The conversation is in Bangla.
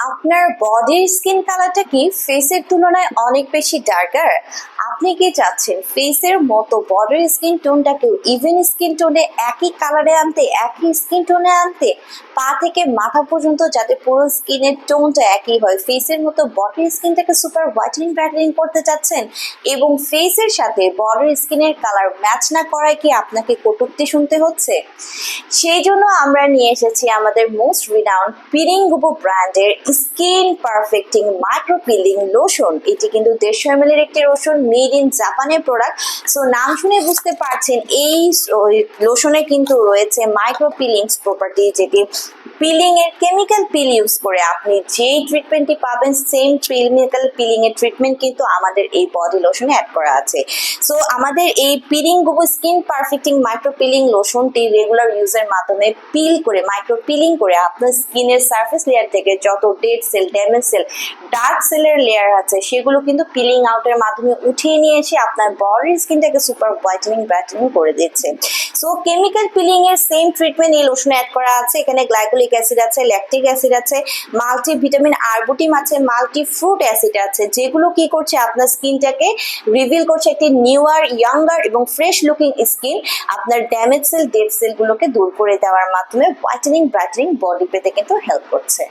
আপনার বডির স্কিন কালারটা কি ফেসের তুলনায় অনেক বেশি ডার্কার আপনি কি চাচ্ছেন? ফেসের মতো বডির স্কিন টোনটাকেও ইভেন স্কিন টোনে একই কালারে আনতে, একই স্কিন টোনে আনতে, পা থেকে মাথা পর্যন্ত যাতে পুরো স্কিনের টোনটা একই হয়? ফেসের মতো বডির স্কিনটাকে সুপার হোয়াইটেনিং ব্রাইটেনিং করতে চাচ্ছেন? এবং ফেসের সাথে বডির স্কিনের কালার ম্যাচ না করায় কি আপনাকে কটূক্তি শুনতে হচ্ছে? সেই জন্য আমরা নিয়ে এসেছি আমাদের মোস্ট রিনাউন্ড পিরিং গুবো ব্র্যান্ডের skin perfecting micro peeling lotion এটি কিন্তু দেড়শো এম এর একটি লোশন মেড ইন জাপানের প্রোডাক্ট সো নাম শুনে বুঝতে পারছেন, এই লোশনে কিন্তু রয়েছে মাইক্রো পিলিংস প্রপার্টি যেটি পিলিং এর কেমিক্যাল পিল ইউজ করে আপনি যেই ট্রিটমেন্টটি পাবেন সেম কেমিক্যাল পিলিং এর ট্রিটমেন্ট কিন্তু আমাদের এই বডি লোশনে অ্যাড করা আছে। সো আমাদের এই পিলিং গুবো স্কিন পারফেক্টিং মাইক্রো পিলিং লোশনটি রেগুলার ইউজের মাধ্যমে পিল করে মাইক্রো পিলিং করে আপনার স্কিনের সার্ফেস লেয়ার থেকে যত dead cell damage cell dark সেলের লেয়ার আছে, সেগুলো কিন্তু পিলিং আউটের মাধ্যমে উঠিয়ে নিয়ে এসে আপনার বডির স্কিনটাকে সুপার হোয়াইটেনিং ব্রাইটেনিং করে দিচ্ছে। সো কেমিক্যাল পিলিং এর সেম ট্রিটমেন্ট এই লোশনে অ্যাড করা আছে। এখানে গ্লাইকোলিক অ্যাসিড আছে, ল্যাকটিক অ্যাসিড আছে মাল্টি ভিটামিন আরবুটিম আছে মাল্টি ফ্রুট অ্যাসিড আছে। যেগুলো কি করছে? আপনার স্কিনটাকে রিভিল করছে একটি নিউয়ার ইয়াঙ্গার এবং ফ্রেশ লুকিং স্কিন আপনার ড্যামেজ সেল ডেড সেলগুলোকে দূর করে দেওয়ার মাধ্যমে হোয়াইটেনিং ব্রাইটেনিং বডি পেতে কিন্তু হেল্প করছে।